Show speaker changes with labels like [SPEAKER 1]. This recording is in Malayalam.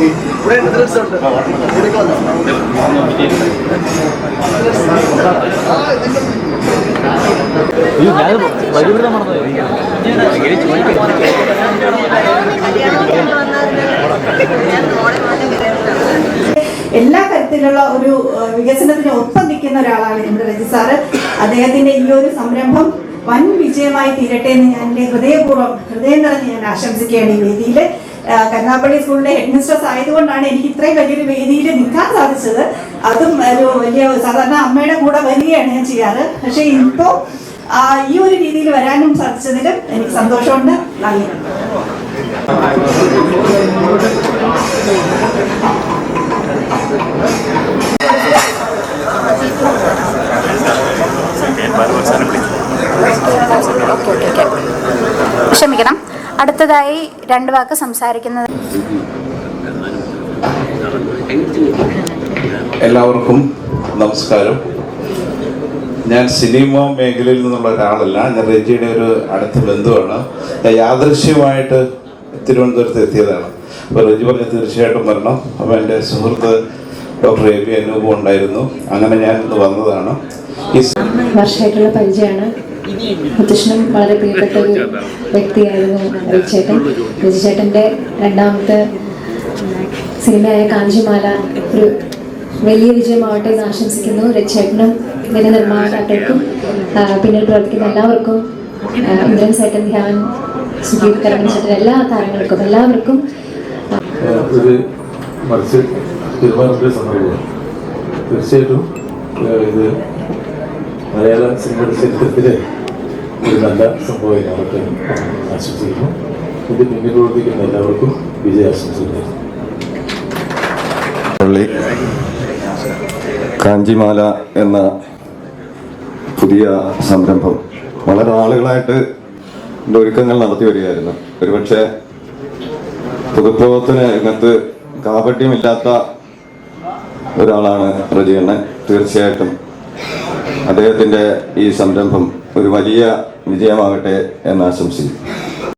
[SPEAKER 1] മറന്നു
[SPEAKER 2] എല്ലാ തരത്തിലുള്ള ഒരു വികസനത്തിന് ഒപ്പം നിൽക്കുന്ന ഒരാളാണ് നമ്മുടെ രജി സാറ്. അദ്ദേഹത്തിന്റെ ഈ ഒരു സംരംഭം വൻ വിജയമായി തീരട്ടെ എന്ന് ഞാൻ എന്റെ ഹൃദയപൂർവം ഹൃദയം നിറഞ്ഞ് ഞാൻ ആശംസിക്കുകയാണ് ഈ വേദിയിൽ കരുനാഗപ്പള്ളി സ്കൂളിലെ ഹെഡ് മിസ്റ്റേഴ്സ് ആയതുകൊണ്ടാണ് എനിക്ക് ഇത്രയും വലിയൊരു വേദിയിൽ നിൽക്കാൻ സാധിച്ചത്. അതും ഒരു വലിയ സാധാരണ അമ്മയുടെ കൂടെ വരികയാണ് ഞാൻ ചെയ്യാറ്. പക്ഷേ ഇപ്പോൾ ഈ ഒരു രീതിയിൽ വരാനും സാധിച്ചതിലും എനിക്ക് സന്തോഷമുണ്ട്. നന്ദി.
[SPEAKER 3] ക്ഷമിക്കണം. അടുത്തതായി രണ്ട് വാക്ക് സംസാരിക്കുന്നത്.
[SPEAKER 4] എല്ലാവർക്കും നമസ്കാരം. ഞാൻ സിനിമ മേഖലയിൽ നിന്നുള്ള ഒരാളല്ല. ഞാൻ രജിയുടെ ഒരു അടുത്ത ബന്ധുവാണ്. ഞാൻ യാദൃശ്യമായിട്ട് തിരുവനന്തപുരത്ത് എത്തിയതാണ്. അപ്പോൾ രജി പറഞ്ഞ തീർച്ചയായിട്ടും വരണം. അപ്പോൾ എന്റെ സുഹൃത്ത് ഡോക്ടർ എ പി അനൂപ് ഉണ്ടായിരുന്നു. അങ്ങനെ ഞാൻ ഇന്ന് വന്നതാണ്. ഈ
[SPEAKER 5] വർഷമായിട്ടുള്ള പരിചയമാണ്. മുത്തശ്ശനും വളരെ പ്രിയപ്പെട്ട ഒരു വ്യക്തിയായിരുന്നു രവിചേട്ടൻ രജിചേട്ടന്റെ രണ്ടാമത്തെ സിനിമയായ കാഞ്ചിമാല ഒരു വലിയ വിജയമാവട്ടെ എന്ന് ആശംസിക്കുന്നു. രജിചേട്ടനും ഇതിന്റെ നിർമ്മാതാക്കൾക്കും ആ, പിന്നിൽ പ്രവർത്തിക്കുന്ന എല്ലാവർക്കും ഇന്ദ്രൻ സേട്ടൻ ധ്യാൻ സുജീത് കരമൻ ചേട്ടൻ എല്ലാ താരങ്ങൾക്കും എല്ലാവർക്കും
[SPEAKER 6] ഒരു മറിച്ച് തീർച്ചയായിട്ടും ഇത് മലയാള സിനിമയുടെ ചരിത്രത്തിലെ നല്ല സംഭവം ഞങ്ങൾക്ക് ആശംസിക്കുന്നു. ഇത് പിന്നിൽ പ്രവർത്തിക്കുന്ന എല്ലാവർക്കും വിജയാശംസിക്കുന്നു
[SPEAKER 7] പള്ളി കാഞ്ചിമാല എന്ന പുതിയ സംരംഭം. വളരെ നാളുകളായിട്ട് ഒരുക്കങ്ങൾ നടത്തി വരികയായിരുന്നു. ഒരുപക്ഷെ പൊതുപ്രവർത്തന രംഗത്ത് കാപട്യമില്ലാത്ത ഒരാളാണ് റജിയണ്ണൻ തീർച്ചയായിട്ടും അദ്ദേഹത്തിന്റെ ഈ സംരംഭം ഒരു വലിയ വിജയമാകട്ടെ എന്ന് ആശംസിക്കുന്നു.